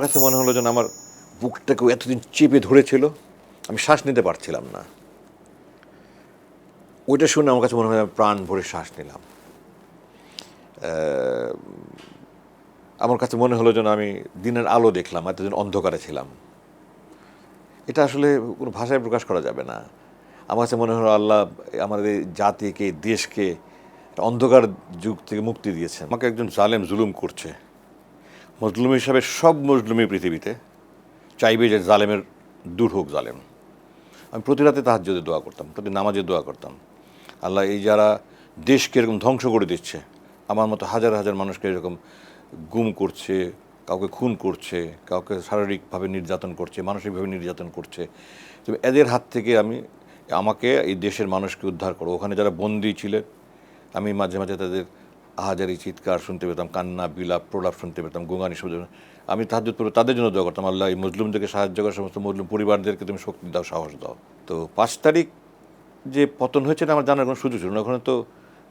আমার কাছে মনে হলো যেন আমার বুকটাকে এতদিন চেপে ধরেছিল, আমি শ্বাস নিতে পারছিলাম না। ওইটা শুনে আমার কাছে মনে হয় আমি প্রাণ ভরে শ্বাস নিলাম। আমার কাছে মনে হলো যেন আমি দিনের আলো দেখলাম, এতদিন অন্ধকারে ছিলাম। এটা আসলে কোনো ভাষায় প্রকাশ করা যাবে না। আমার কাছে মনে হলো আল্লাহ আমাদের জাতিকে, দেশকে অন্ধকার যুগ থেকে মুক্তি দিয়েছেন। আমাকে একজন জালেম জুলুম করছে। মজলুম হিসাবে সব মজলুমই পৃথিবীতে চাইবে যে জালেমের দূর হোক জালেম। আমি প্রতি রাতে যদি দোয়া করতাম, প্রতি নামাজে দোয়া করতাম। আল্লাহ এই যারা দেশকে এরকম ধ্বংস করে দিচ্ছে, আমার মতো হাজার হাজার মানুষকে এরকম গুম করছে, কাউকে খুন করছে, কাউকে শারীরিকভাবে নির্যাতন করছে, মানসিকভাবে নির্যাতন করছে তো এদের হাত থেকে আমি, আমাকে এই দেশের মানুষকে উদ্ধার করো। ওখানে যারা বন্দী ছিলেন, আমি মাঝে মাঝে তাদের আহাজারি চিৎকার শুনতে পেতাম, কান্না, বিলাপ, প্রলাপ শুনতে পেতাম গোঙানি শব্দ আমি তাহাজ পড়ে তাদের জন্য দোয়া করতাম, আল্লাহ, এই মুসলিমদেরকে সাহায্য করার সমস্ত মুসলিম পরিবারদেরকে তুমি শক্তি দাও, সাহস দাও। তো পাঁচ তারিখ যে পতন হয়েছে এটা আমার জানার কোনো সুযোগ ছিল না। ওখানে তো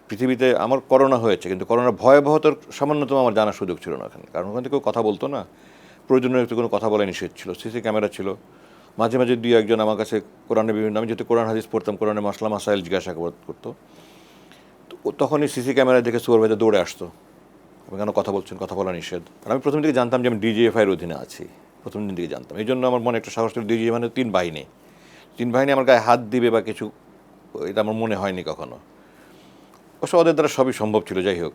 পৃথিবীতে আমার করোনা হয়েছে, কিন্তু করোনার ভয়াবহতার সামান্যতম আমার জানার সুযোগ ছিল না ওখানে। কারণ ওখান থেকে কেউ কথা বলতো না। প্রয়োজনীয় একটু কোনো কথা বলা নিষেধ ছিল, সিসি ক্যামেরা ছিল। মাঝে মাঝে দুই একজন আমার কাছে কোরআনে বিভিন্ন, আমি যেহেতু কোরআন হাদিস পড়তাম, কোরআনে মাসলা, মাসাইল জিজ্ঞাসা কর- করতো। তখনই সিসি ক্যামেরা দেখে সুপারভাইজার দৌড়ে আসতো। আপনি কেন কথা বলছেন? কথা বলা নিষেধ। আর আমি প্রথম দিকে জানতাম যে আমি ডিজিএফআইয়ের অধীনে আছি। প্রথম দিন থেকে জানতাম। এই জন্য আমার মনে একটা সাহস ছিল ডিজিএফ মানে তিন বাহিনী। তিন বাহিনী আমার গায়ে হাত দিবে বা কিছু, এটা আমার মনে হয়নি কখনো। অবশ্য ওদের দ্বারা সবই সম্ভব ছিল, যাই হোক।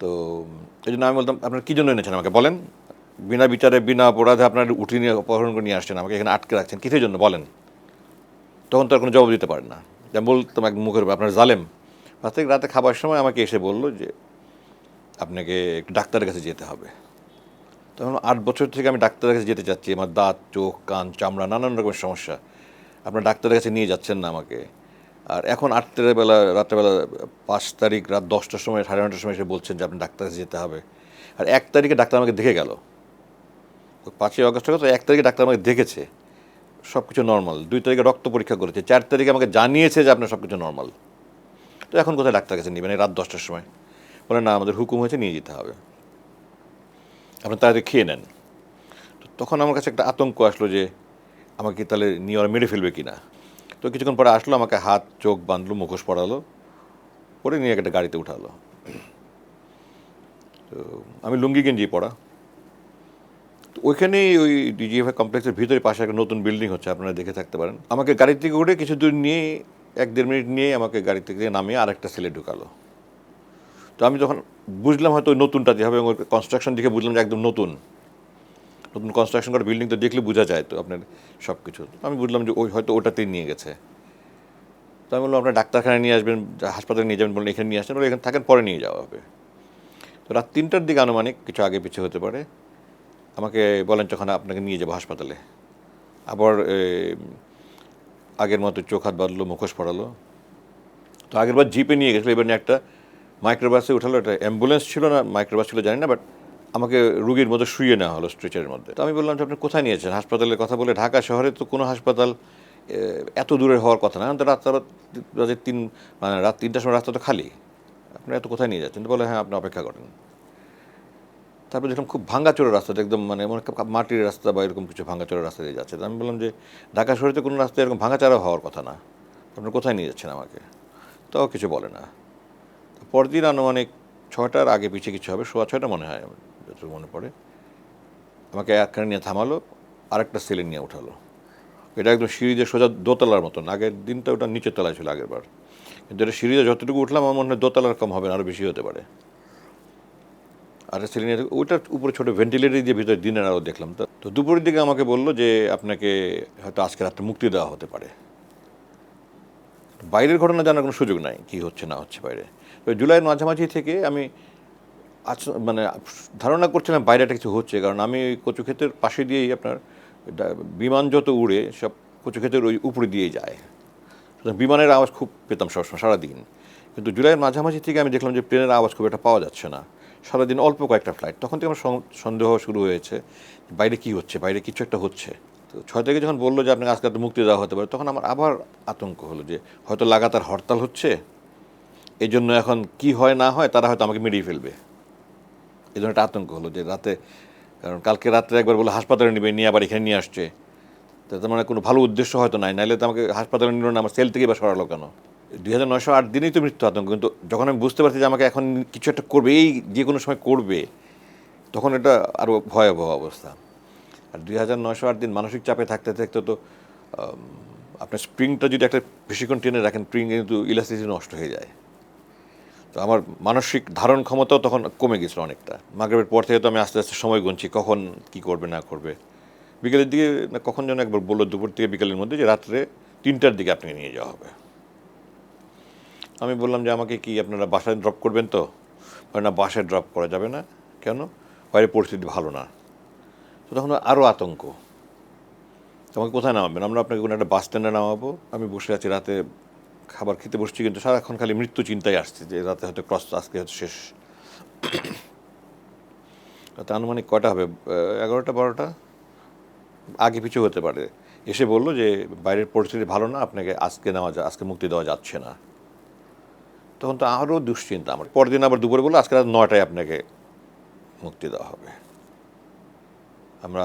তো এই জন্য আমি বলতাম, আপনার কী জন্য এনেছেন আমাকে? বলেন। বিনা বিচারে, বিনা অপরাধে আপনার উঠে নিয়ে, অপহরণ করে নিয়ে আসছেন আমাকে, এখানে আটকে রাখছেন। কিসের জন্য? বলেন। তখন তো আর কোনো জবাব দিতে পারেন না। যেমন বলতাম এক মুখের আপনার জালেম। রাতে রাতে খাবার সময় আমাকে এসে বলল যে, আপনাকে ডাক্তারের কাছে যেতে হবে। তখন আট বছর থেকে আমি ডাক্তারের কাছে যেতে চাচ্ছি। আমার দাঁত, চোখ, কান, চামড়া, নানান রকমের সমস্যা। আপনার ডাক্তারের কাছে নিয়ে যাচ্ছেন না আমাকে। আর এখন আটটার বেলা রাত্রেবেলা পাঁচ তারিখ, রাত দশটার সময়, সাড়ে নটার সময় এসে বলছেন যে আপনি ডাক্তার কাছে যেতে হবে। আর এক তারিখে ডাক্তার আমাকে দেখে গেল। পাঁচই আগস্ট তো এক তারিখে ডাক্তার আমাকে দেখেছে। সব কিছু নর্মাল। দুই তারিখে রক্ত পরীক্ষা করেছে। চার তারিখে আমাকে জানিয়েছে যে, আপনার সব কিছু নর্মাল। তো এখন কোথায় ডাক্তার কাছে নেবেন রাত দশটার সময়। বলে, না, আমাদের হুকুম হয়েছে, নিয়ে যেতে হবে। আপনি তাড়াতাড়ি খেয়ে নেন। তো তখন আমার কাছে একটা আতঙ্ক আসলো যে, আমাকে তাহলে নিয়ে ওরা মেরে ফেলবে কি না তো কিছুক্ষণ পরে আসলো, আমাকে হাত, চোখ বাঁধলো, মুখোশ পড়ালো পরে নিয়ে একটা গাড়িতে উঠালো। তো আমি লুঙ্গি গেঞ্জি পড়া তো ওইখানেই ওই ডিজিএফআই কমপ্লেক্সের ভিতরে পাশে একটা নতুন বিল্ডিং হচ্ছে, আপনারা দেখে থাকতে পারেন। আমাকে গাড়ি থেকে উঠে কিছু দূর নিয়ে এক দেড় মিনিট নিয়েই আমাকে গাড়ি থেকে নামিয়ে আরেকটা ছেলে ঢুকালো। তো আমি যখন বুঝলাম হয়তো ওই নতুনটা যে হবে কনস্ট্রাকশন দেখে বুঝলাম যে একদম নতুন। নতুন কনস্ট্রাকশন করা বিল্ডিং তো দেখলে বোঝা যায় তো আপনার সব কিছু আমি বুঝলাম যে ওই হয়তো ওটাতেই নিয়ে গেছে। তো আমি বললাম, আপনার ডাক্তারখানায় নিয়ে আসবেন, হাসপাতালে নিয়ে যাবেন বললেন, এখানে নিয়ে আসবেন এখানে থাকেন, পরে নিয়ে যাওয়া হবে। তো রাত তিনটার দিকে আনুমানিক কিছু আগে পিছিয়ে হতে পারে। আমাকে বলেন যখন আপনাকে নিয়ে যাব হাসপাতালে। আবার আগের মতো চোখ হাত বাঁধলো, মুখোশ পড়ালো তো আগের বার জিপে নিয়ে গেছিল, এবার একটা মাইক্রোবাসে উঠালো, একটা অ্যাম্বুলেন্স ছিল না মাইক্রোবাস ছিল, জানি না বাট আমাকে রুগীর মধ্যে শুয়ে নেওয়া হলো স্ট্রেচারের মধ্যে। তো আমি বললাম যে, আপনি কোথায় নিয়েছেন? হাসপাতালের কথা বলে ঢাকা শহরে তো কোনো হাসপাতাল এত দূরে হওয়ার কথা না। তো রাত রাত রাতে তিন মানে রাত তিনটার সময় রাস্তা তো খালি। আপনি এত কোথায় নিয়ে যাচ্ছেন? তো বলে হ্যাঁ আপনি অপেক্ষা করেন। তারপর দেখলাম খুব ভাঙ্গাচোরা রাস্তা একদম মানে মনে মাটির রাস্তা বা এরকম কিছু ভাঙ্গাচোরা রাস্তা দিয়ে যাচ্ছে আমি বললাম যে ঢাকা শহরে তো কোনো রাস্তা এরকম ভাঙাচারা হওয়ার কথা না। আপনি কোথায় নিয়ে যাচ্ছেন আমাকে? তাও কিছু বলে না। পরদিন আনুমানিক ছয়টার আগে পিছিয়ে কিছু হবে, সোয়া ছয়টা মনে হয় যতটুকু মনে পড়ে। আমাকে একখানে নিয়ে থামালো, আরেকটা সেলে নিয়ে উঠালো। এটা একদম সিঁড়িতে সোজা দোতলার মতন, আগের দিনটা ওটা নিচের তলায় ছিল আগের বার কিন্তু এটা সিঁড়িতে যতটুকু উঠলাম, আমার মনে হয় দোতলার কম হবে না আরও বেশি হতে পারে। আর সিলিন্ডার, ওইটার উপরে ছোটো ভেন্টিলেটর দিয়ে ভিতরে দিনের আরও দেখলাম। তো তো দুপুরের দিকে আমাকে বলল যে আপনাকে হয়তো আজকে রাত্রে মুক্তি দেওয়া হতে পারে। বাইরের ঘটনা জানার কোনো সুযোগ নাই, কি হচ্ছে না হচ্ছে বাইরে। তো জুলাইয়ের মাঝামাঝি থেকে আমি আজ মানে ধারণা করছিলাম বাইরে একটা কিছু হচ্ছে, কারণ আমি ওই কচু ক্ষেতের পাশে দিয়েই আপনার বিমান যত উড়ে সব কচু ক্ষেতের ওই উপরে দিয়েই যায়। বিমানের আওয়াজ খুব পেতাম সবসময়, সারাদিন। কিন্তু জুলাইয়ের মাঝামাঝি থেকে আমি দেখলাম যে প্লেনের আওয়াজ খুব একটা পাওয়া যাচ্ছে না। সারাদিন অল্প কয়েকটা ফ্লাইট তখন থেকে আমার সন- সন্দেহ শুরু হয়েছে, বাইরে কি হচ্ছে, বাইরে কিছু একটা হচ্ছে। তো ছয় থেকে যখন বলল যে আপনাকে আজকে রাতে মুক্তি দেওয়া হতে পারে, তখন আমার আবার আতঙ্ক হলো যে হয়তো লাগাতার হরতাল হচ্ছে এই জন্য এখন কি হয় না হয় তারা হয়তো আমাকে মেরিয়ে ফেলবে। এই জন্য একটা আতঙ্ক হলো যে রাতে, কারণ কালকে রাত্রে একবার বলে হাসপাতালে নেবে, নিয়ে আবার এখানে নিয়ে আসছে। তো তার মানে কোনো ভালো উদ্দেশ্য হয়তো নাই, নাইলে তো আমাকে হাসপাতালে নিল না, আমার সেল থেকে বা সরালো কেন? দুই হাজার নয়শো আট দিনেই তো মৃত্যু আতঙ্ক, কিন্তু যখন আমি বুঝতে পারছি যে আমাকে এখন কিছু একটা করবে, এই যে কোনো সময় করবে, তখন এটা আরও ভয়াবহ অবস্থা। আর দুই হাজার নয়শো আট দিন মানসিক চাপে থাকতে থাকতে তো আপনার স্প্রিংটা যদি একটা বেশিক্ষণ টেনে রাখেন, স্প্রিং কিন্তু ইলাস্টিসিটি নষ্ট হয়ে যায়। তো আমার মানসিক ধারণ ক্ষমতাও তখন কমে গেছিল অনেকটা। মাগরেবের পর থেকে তো আমি আস্তে আস্তে সময় গুনছি, কখন কি করবে, না করবে। বিকেলের দিকে কখন যেন একবার বলল, দুপুর থেকে বিকেলের মধ্যে যে রাত্রে তিনটার দিকে আপনাকে নিয়ে যাওয়া হবে। আমি বললাম যে আমাকে কি আপনারা বাসায় ড্রপ করবেন তো? না, বাসায় ড্রপ করা যাবে না। কেন? বাইরে পরিস্থিতি ভালো না। তো তখন আরও আতঙ্ক। আমাকে কোথায় নামাবেন? আমরা আপনাকে কোনো একটা বাস স্ট্যান্ডে নামাবো। আমি বসে আছি রাতে খাবার খেতে বসছি, কিন্তু সারাক্ষণ খালি মৃত্যু চিন্তায় আসছে যে রাতে হয়তো ক্রস, আজকে হয়তো শেষ। তা আনুমানিক কটা হবে? এগারোটা, বারোটা? আগে পিছু হতে পারে। এসে বলল যে, বাইরের পরিস্থিতি ভালো না, আপনাকে আজকে নেওয়া যা, আজকে মুক্তি দেওয়া যাচ্ছে না। তখন তো আরও দুশ্চিন্তা আমার। পরের দিন আবার দুপুরে বলল, আজকে রাত নয়টায় আপনাকে মুক্তি দেওয়া হবে। আমরা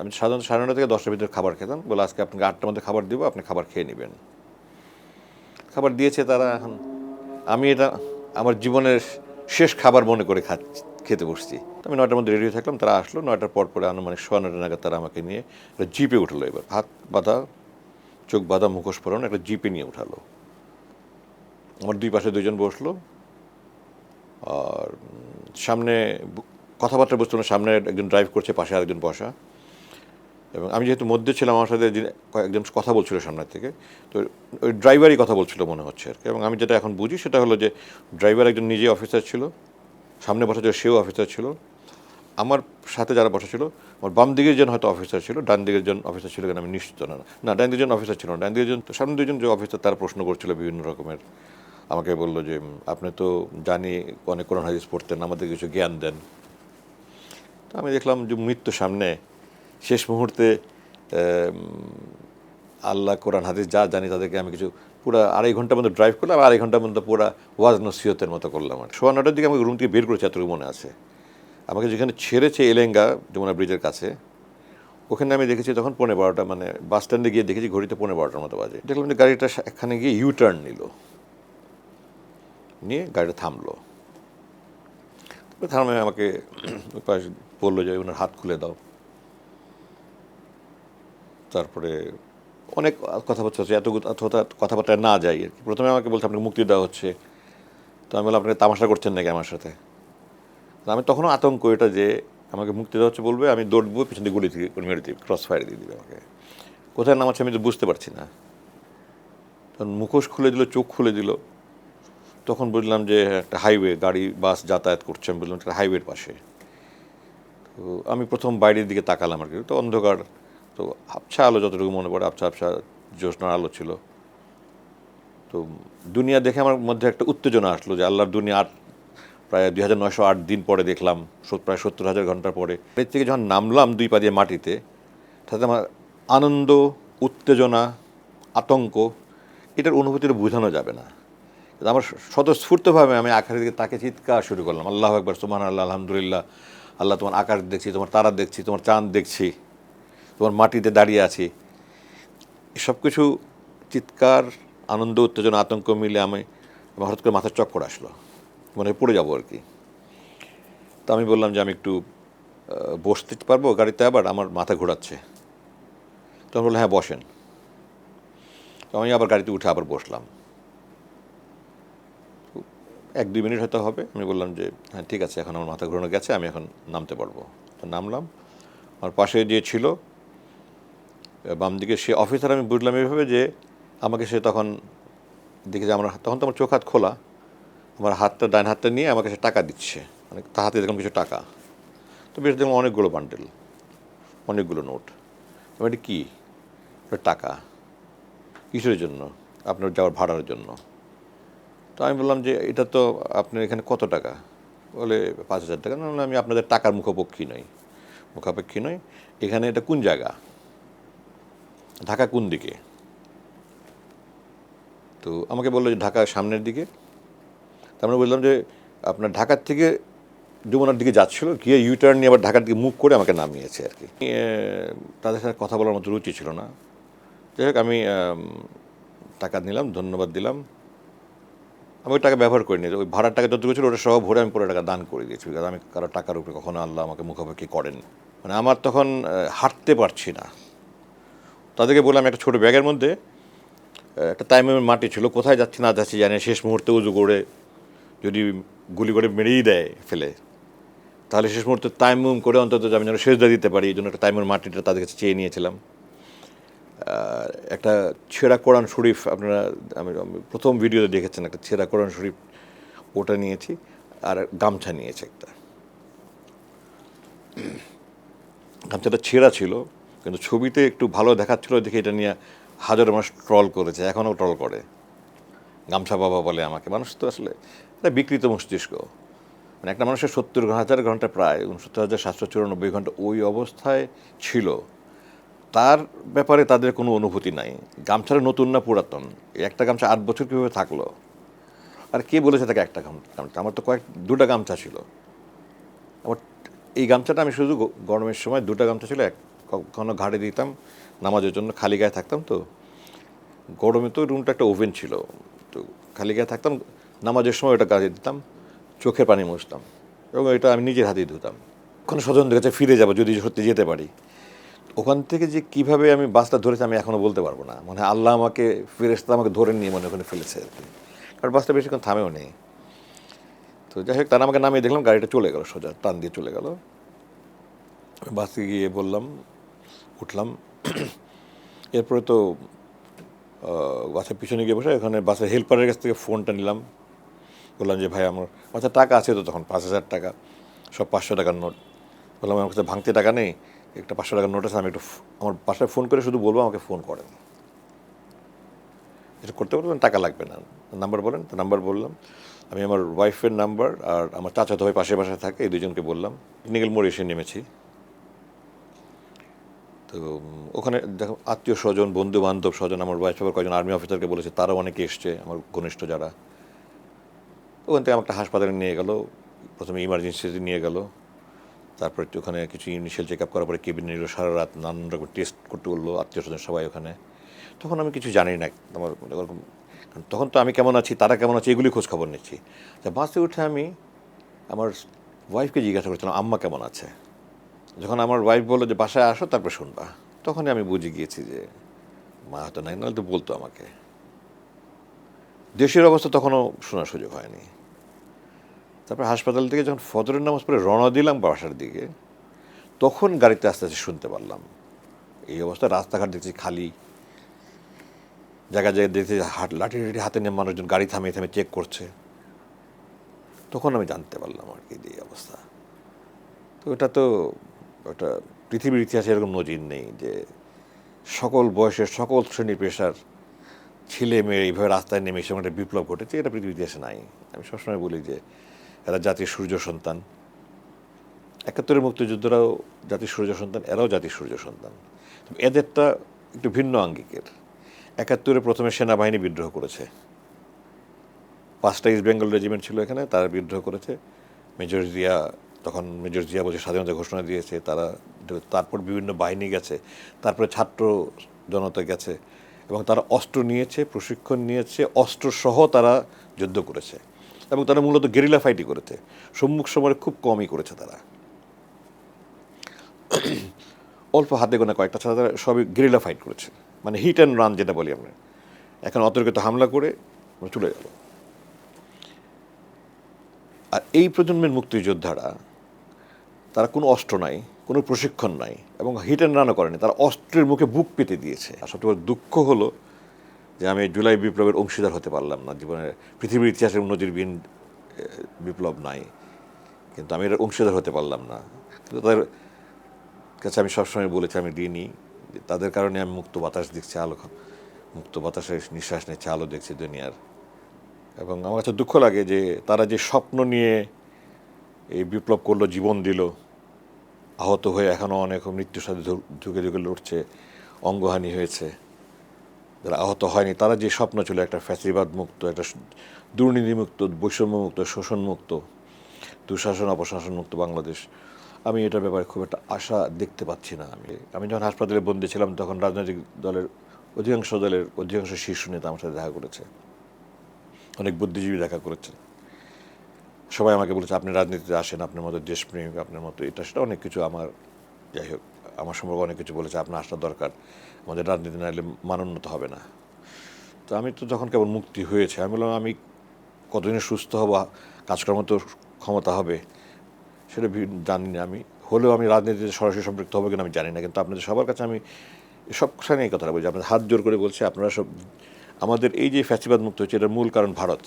আমি সাধারণত সাড়ে নটা থেকে দশটার ভিতরে খাবার খেতাম। বলে আজকে আপনাকে আটটার মধ্যে খাবার দিব, আপনি খাবার খেয়ে নেবেন। খাবার দিয়েছে তারা এখন। আমি এটা, আমার জীবনের শেষ খাবার মনে করে খাচ্ছি খেতে বসছি। আমি নয়টার মধ্যে রেডি থাকলাম, তারা আসলো। নয়টার পর পরে আনুমানিক সোয়া নয়টা নাগাদ তারা আমাকে নিয়ে একটা জিপে উঠল এবার। হাত বাঁধা, চোখ বাঁধা, মুখোশ পরানো একটা জিপে নিয়ে উঠালো। আমার দুই পাশে দুজন বসল। আর সামনে কথাবার্তা বসতো না সামনে একজন ড্রাইভ করছে, পাশে আরেকজন বসা। এবং আমি যেহেতু মধ্যে ছিলাম, আমার সাথে কয়েকজন কথা বলছিল সামনের থেকে, তো ওই ড্রাইভারই কথা বলছিল মনে হচ্ছে আর কি। এবং আমি যেটা এখন বুঝি সেটা হলো যে ড্রাইভার একজন নিজেই অফিসার ছিল, সামনে বসা ছিল, সেও অফিসার ছিল। আমার সাথে যারা বসা ছিল, আমার বাম দিকের জন হয়তো অফিসার ছিল, ডান দিকের জন অফিসার ছিল কিনা আমি নিশ্চিত না। না, ডান দিকের জন অফিসার ছিল না, ডান দিকের জন সামনে দুজন যে অফিসার তারা প্রশ্ন করছিল বিভিন্ন রকমের। আমাকে বলল যে আপনি তো জানি অনেক কোরআন হাদিস পড়তেন, আমাদের কিছু জ্ঞান দেন। তো আমি দেখলাম যে মৃত্যু সামনে, শেষ মুহূর্তে আল্লাহ কোরআন হাদিস যা জানি তাদেরকে আমি কিছু পুরো আড়াই ঘণ্টার মধ্যে ড্রাইভ করলাম, আড়াই ঘণ্টার মধ্যে পুরো ওয়াজ নসিহতের মতো করলাম আর সোয়া নটার দিকে আমাকে রুম থেকে বের করেছে, এতটুকু মনে আছে। আমাকে যেখানে ছেড়েছে এলেঙ্গা, যমুনা ব্রিজের কাছে, ওখানে আমি দেখেছি তখন পনেরো বারোটা মানে বাস স্ট্যান্ডে গিয়ে দেখেছি ঘড়িতে পনেরো বারোটার মতো বাজে। দেখলাম যে গাড়িটা এখানে গিয়ে ইউ টার্ন নিল। নিয়ে গাড়িটা থামলো। থামে আমাকে বলল যে, ওনার হাত খুলে দাও। তারপরে অনেক কথাবার্তা হচ্ছে এত কথাবার্তা না যাই আর কি। প্রথমে আমাকে বলছে, আপনাকে মুক্তি দেওয়া হচ্ছে। তো আমি বললাম আপনাকে তামাশা করছেন নাকি আমার সাথে? আমি তখনও আতঙ্ক, এটা যে আমাকে মুক্তি দেওয়া হচ্ছে বলবে, আমি দৌড়বো, পিছন দিয়ে গুলি থেকে মেরে দিবে ক্রস ফায়ার দিয়ে দিবে আমাকে। কোথায় নামাচ্ছে আমি তো বুঝতে পারছি না। তখন মুখোশ খুলে দিল, চোখ খুলে দিল। তখন বুঝলাম যে একটা হাইওয়ে গাড়ি বাস যাতায়াত করছে, আমি বললাম একটা হাইওয়ের পাশে। তো আমি প্রথম বাইরের দিকে তাকালাম আর কি, তো অন্ধকার। তো আবছা আলো যতটুকু মনে পড়ে, আবছা আবছা জ্যোৎস্নার আলো ছিল। তো দুনিয়া দেখে আমার মধ্যে একটা উত্তেজনা আসলো যে আল্লাহর দুনিয়া আট প্রায় দুই হাজার নয়শো আট দিন পরে দেখলাম প্রায় সত্তর হাজার ঘণ্টা পরে। এর থেকে যখন নামলাম দুই পা দিয়ে মাটিতে, তাতে আমার আনন্দ, উত্তেজনা, আতঙ্ক, এটার অনুভূতিটা বোঝানো যাবে না। আমার স্বতঃস্ফূর্তভাবে আমি আকাশের দিকে তাকে চিৎকার শুরু করলাম। আল্লাহ একবার সুমান আল্লাহ আলহামদুলিল্লাহ, আল্লাহ তোমার আকাশ দেখছি, তোমার তারা দেখছি, তোমার চাঁদ দেখছি, তোমার মাটিতে দাঁড়িয়ে আছি। সব কিছু চিৎকার, আনন্দ, উত্তেজনা, আতঙ্ক মিলে আমি হঠাৎ করে মাথার চক্কর আসলো। মানে পড়ে যাব আর কি। তো আমি বললাম যে আমি একটু বসতে পারব গাড়িতে আবার, আমার মাথা ঘোরাচ্ছে। তখন বললাম হ্যাঁ বসেন। তো আমি আবার গাড়িতে উঠে আবার বসলাম। তো এক দুই মিনিট হয়তো হবে। আমি বললাম যে হ্যাঁ ঠিক আছে, এখন আমার মাথা ঘুরানো গেছে, আমি এখন নামতে পারব। তো নামলাম। আমার পাশে যে ছিল বাম দিকে সে অফিসার, আমি বুঝলাম এইভাবে যে, আমাকে সে তখন দেখে যে আমার তখন তো আমার চোখ হাত খোলা। আমার হাতটা, ডান হাতটা নিয়ে আমাকে সে টাকা দিচ্ছে। মানে তার হাতে দেখলাম কিছু টাকা। তো বেশ দেখলাম অনেকগুলো বান্ডেল অনেকগুলো নোট এটা কী? টাকা। কিসের জন্য? আপনার যাওয়ার ভাড়ার জন্য। তো আমি বললাম যে, এটা তো আপনার এখানে কত টাকা? বলে, পাঁচ হাজার টাকা। না আমি আপনাদের টাকার মুখাপেক্ষী নই। মুখাপেক্ষী নই। এখানে এটা কোন জায়গা? ঢাকা কোন দিকে? তো আমাকে বলল যে ঢাকা সামনের দিকে। তারপরে বললাম যে, আপনার ঢাকার থেকে যমুনার দিকে যাচ্ছিল, গিয়ে ইউটার্ন নিয়ে আবার ঢাকার দিকে মুখ করে আমাকে নামিয়েছে আর কি। তাদের সাথে কথা বলার মতো রুচি ছিল না। যাই হোক আমি, টাকা নিলাম, ধন্যবাদ দিলাম। আমি ওই টাকা ব্যবহার করিনি। ওই ভাড়ার টাকা যতটুকু ছিল ওটা সহ ভরে আমি পুরো টাকা দান করে দিয়েছি। কারণ আমি কারও টাকার উপরে কখনো আল্লাহ আমাকে মুখাপেক্ষি করেন। মানে আমার তখন হাঁটতে পারছি না। তাদেরকে বললাম একটা ছোটো ব্যাগের মধ্যে একটা তাইমের মাটি ছিল, কোথায় যাচ্ছি না যাচ্ছি জানি শেষ মুহূর্তে উজু করে যদি গুলি করে মেরেই দেয়, ফেলে। তাহলে শেষ মুহূর্তে তাইমুম করে অন্তত আমি যেন সেজদা দিতে পারি, এই জন্য একটা তাইমের মাটিটা তাদের কাছে চেয়ে নিয়েছিলাম। একটা ছেঁড়া কোরআন শরীফ আপনারা, আমি প্রথম ভিডিওতে দেখেছেন একটা ছেঁড়া কোরআন শরীফ, ওটা নিয়েছি আর গামছা নিয়েছি একটা। গামছাটা ছেঁড়া ছিল, কিন্তু ছবিতে একটু ভালো দেখাচ্ছিল, দেখে এটা নিয়ে হাজার মানুষ ট্রল করেছে, এখনও ট্রল করে। গামছা বাবা বলে আমাকে, মানুষ তো আসলে এটা বিকৃত মস্তিষ্ক। মানে একটা মানুষের সত্তর হাজার ঘণ্টা প্রায়, উনসত্তর হাজার সাতশো চুরানব্বই ঘণ্টা ওই অবস্থায় ছিল। তার ব্যাপারে তাদের কোনো অনুভূতি নাই। গামছাটা নতুন না পুরাতন? একটা গামছা আট বছর কীভাবে থাকল? আর কে বলেছে তাকে একটা গামছা? আমার তো কয়েক দুটা গামছা ছিল। আমার এই গামছাটা আমি শুধু গরমের সময় দুটা গামছা ছিল, এক কখনো ঘাড়ে দিতাম, নামাজের জন্য খালি গায়ে থাকতাম তো। গরমে তো রুমটা একটা ওভেন ছিল, তো খালি গায়ে থাকতাম, নামাজের সময় ওটা কাজে দিতাম, চোখের পানি মুছতাম এবং এটা আমি নিজের হাতেই ধুতাম। কোনো স্বজনদের কাছে ফিরে যাব যদি সত্যি যেতে পারি। ওখান থেকে যে কীভাবে আমি বাসটা ধরেছি আমি এখনও বলতে পারব না। মানে আল্লাহ আমাকে ফেরেস্তা আমাকে ধরে নিয়ে মনে ওখানে ফেলেছে আর কি। কারণ বাসটা বেশিক্ষণ থামেও নেই। তো যাই হোক, তারা আমাকে নামিয়ে দেখলাম, গাড়িটা চলে গেল সোজা, টান দিয়ে চলে গেল। বাসে গিয়ে বললাম, উঠলাম। এরপরে তো বাসের পিছনে গিয়ে বসে, ওখানে বাসের হেল্পারের কাছ থেকে ফোনটা নিলাম। বললাম যে, ভাই, আমার আচ্ছা টাকা আছে তো তখন, পাঁচ হাজার টাকা, সব পাঁচশো টাকার নোট। বললাম, আমার কাছে ভাঙতে টাকা নেই একটা পাঁচশো টাকার নোট আছে, আমি একটু আমার বাসায় ফোন করে শুধু বলব, আমাকে ফোন করেন। এটা করতে পারবেন, টাকা লাগবে না। নাম্বার বলেন, তো নাম্বার বললাম। আমি আমার ওয়াইফের নাম্বার আর আমার চাচাতো ভাই পাশে পাশে থাকে, এই দুজনকে বললাম। টেকনিক্যাল মোড়ে এসে নেমেছি। তো ওখানে দেখো, আত্মীয় স্বজন বন্ধু বান্ধব স্বজন, আমার ওয়াইফ আবার কয়েকজন আর্মি অফিসারকে বলেছে, তারাও অনেকে এসছে, আমার ঘনিষ্ঠ যারা। ওখান থেকে আমাকে হাসপাতালে নিয়ে গেল, প্রথমে ইমার্জেন্সিতে নিয়ে গেল। তারপর একটু ওখানে কিছু ইনিশিয়াল চেক আপ করার পরে কেবিন নিল, সারা রাত নানান রকম টেস্ট করতে বলল আত্মীয় স্বজন সবাই ওখানে। তখন আমি কিছু জানি না, আমার ওরকম তখন তো আমি কেমন আছি, তারা কেমন আছে এগুলি খোঁজ খবর নিচ্ছি। তা বাসে উঠে আমি আমার ওয়াইফকে জিজ্ঞাসা করছিলাম, আম্মা কেমন আছে? যখন আমার ওয়াইফ বলল যে, বাসায় আসো, তারপর শুনবা। তখনই আমি বুঝে গিয়েছি যে, মা হয়তো নাই, নাহলে তো বলতো আমাকে। দেশের অবস্থা তখনও শোনার সুযোগ হয়নি। তারপর হাসপাতাল থেকে যখন ফজরের নামাজ পড়ে রওনা দিলাম বাসার দিকে, তখন গাড়িতে আস্তে আস্তে শুনতে পারলাম। এই অবস্থা, রাস্তাঘাট দেখছি খালি। জায়গায় জায়গায় দেখছি হাট, লাঠি লাঠি হাতে নিয়ে মানুষজন গাড়ি থামিয়ে থামিয়ে চেক করছে। তখন আমি জানতে পারলাম আর কি এই অবস্থা। তো এটা তো ওটা পৃথিবীর ইতিহাসে এরকম নজির নেই যে সকল বয়সের, সকল শ্রেণি পেশার ছেলে মেয়ে এইভাবে রাস্তায় নেমে এসে একটা বিপ্লব ঘটেছে, এটা পৃথিবীর ইতিহাসে নাই। আমি সবসময় বলি যে এরা জাতির সূর্য সন্তান। একাত্তরের মুক্তিযুদ্ধরাও জাতির সূর্য সন্তান, এরাও জাতির সূর্য সন্তান। এদেরটা একটু ভিন্ন আঙ্গিকের। একাত্তরে প্রথমে সেনাবাহিনী বিদ্রোহ করেছে। পাঁচটা ইস্ট বেঙ্গল রেজিমেন্ট ছিল এখানে, তারা বিদ্রোহ করেছে। মেজর জিয়া, তখন মেজর জিয়া বলছে স্বাধীনতা ঘোষণা দিয়েছে, তারা তারপর বিভিন্ন বাহিনী গেছে, তারপরে ছাত্র জনতা গেছে এবং তারা অস্ত্র নিয়েছে, প্রশিক্ষণ নিয়েছে, অস্ত্রসহ তারা যুদ্ধ করেছে। এবং তারা মূলত গেরিলা ফাইটই করেছে। সম্মুখ সমরে খুব কমই করেছে তারা। অল্প হাতে গোনা কয়েকটা ছাড়া তারা সবই গেরিলা ফাইট করেছে। মানে হিট অ্যান্ড রান যেটা বলি আমরা। এখন অতর্কিত হামলা করে চলে গেল। আর এই প্রজন্মের মুক্তিযোদ্ধারা, তারা কোনো অস্ত্র নাই, কোনো প্রশিক্ষণ নাই এবং হিট অ্যান্ড রানও করেনি। তারা অস্ত্রের মুখে বুক পেতে দিয়েছে। আর সবচেয়ে বড় দুঃখ হলো যে আমি জুলাই বিপ্লবের অংশীদার হতে পারলাম না। জীবনে পৃথিবীর ইতিহাসের নজিরবিহীন এ, বিপ্লব নাই। কিন্তু আমি এর অংশীদার হতে পারলাম না। কিন্তু তাদের কাছে আমি সবসময় বলেছি আমি যে তাদের কারণে আমি মুক্ত বাতাস দেখছি আলো মুক্ত বাতাসের নিঃশ্বাস নিচ্ছে আলো দেখছি দুনিয়ার। এবং আমার কাছে দুঃখ লাগে যে তারা যে স্বপ্ন নিয়ে এই বিপ্লব করল জীবন দিল আহত হয়ে এখনও অনেক মৃত্যুর সাথে ঝুঁকে ঝুঁকে লড়ছে অঙ্গহানি হয়েছে। যারা আহত হয়নি, তারা যে স্বপ্ন ছিল একটা ফ্যাসিবাদ মুক্ত একটা দুর্নীতিমুক্ত বৈষম্য মুক্ত শোষণ মুক্ত দুঃশাসন অপশাসন মুক্ত বাংলাদেশ, আমি এটার ব্যাপারে খুব একটা আশা দেখতে পাচ্ছি না। আমি আমি যখন হাসপাতালে বন্দী ছিলাম, তখন রাজনৈতিক দলের অধিকাংশ দলের অধিকাংশ শীর্ষ নেতা আমার সাথে দেখা করেছে। অনেক বুদ্ধিজীবী দেখা করেছেন সবাই আমাকে বলেছে, আপনি রাজনীতিতে আসেন, আপনার মতো দেশপ্রেমিক, আপনার মতো, এটা সেটা অনেক কিছু আমার, যাই হোক আমার সম্পর্কে অনেক কিছু বলেছে, আপনার আসা দরকার। আমাদের রাজনীতি না এলে মানোন্নত হবে না। তো আমি তো যখন কেবল মুক্তি হয়েছে, আমি বললাম, আমি কতদিনে সুস্থ হব, কাজকর্ম তো ক্ষমতা হবে, সেটা জানি না আমি। হলেও আমি রাজনীতিতে সরাসরি সম্পৃক্ত হব কিনা আমি জানি না, কিন্তু আপনাদের সবার কাছে আমি সব সময় এই কথাটা বলছি। আপনাদের হাত জোর করে বলছি, আপনারা সব আমাদের এই যে ফ্যাসিবাদ মুক্ত হচ্ছে এটার মূল কারণ ভারত।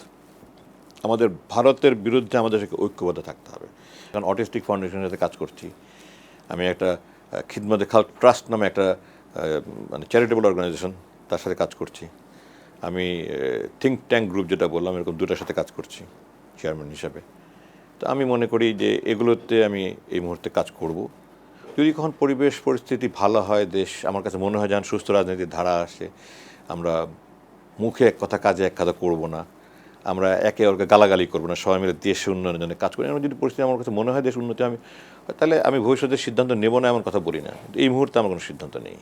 আমাদের ভারতের বিরুদ্ধে আমাদের ঐক্যবদ্ধ থাকতে হবে। কারণ অটিস্টিক ফাউন্ডেশনের সাথে কাজ করছি। আমি একটা খিদমতে খাল ট্রাস্ট নামে একটা মানে চ্যারিটেবল অর্গানাইজেশন তার সাথে কাজ করছি। আমি থিঙ্ক ট্যাঙ্ক গ্রুপ যেটা বললাম, এরকম দুটার সাথে কাজ করছি চেয়ারম্যান হিসাবে। তো আমি মনে করি যে এগুলোতে আমি এই মুহূর্তে কাজ করব। যদি কখন পরিবেশ, পরিস্থিতি ভালো হয়, দেশ আমার কাছে মনে হয় যেন সুস্থ রাজনীতির ধারা আসে, আমরা মুখে এক কথা, কাজে এক কথা করব না। আমরা একে অপরকে গালাগালি করব না, সবাই মিলে দেশ উন্নয়নের জন্য কাজ করি। এমন যদি পরিস্থিতি আমার কাছে মনে হয় দেশ উন্নতি, আমি তাহলে আমি ভবিষ্যতের সিদ্ধান্ত নেব না, এমন কথা বলি না। এই মুহূর্তে আমার কোনো সিদ্ধান্ত নেই।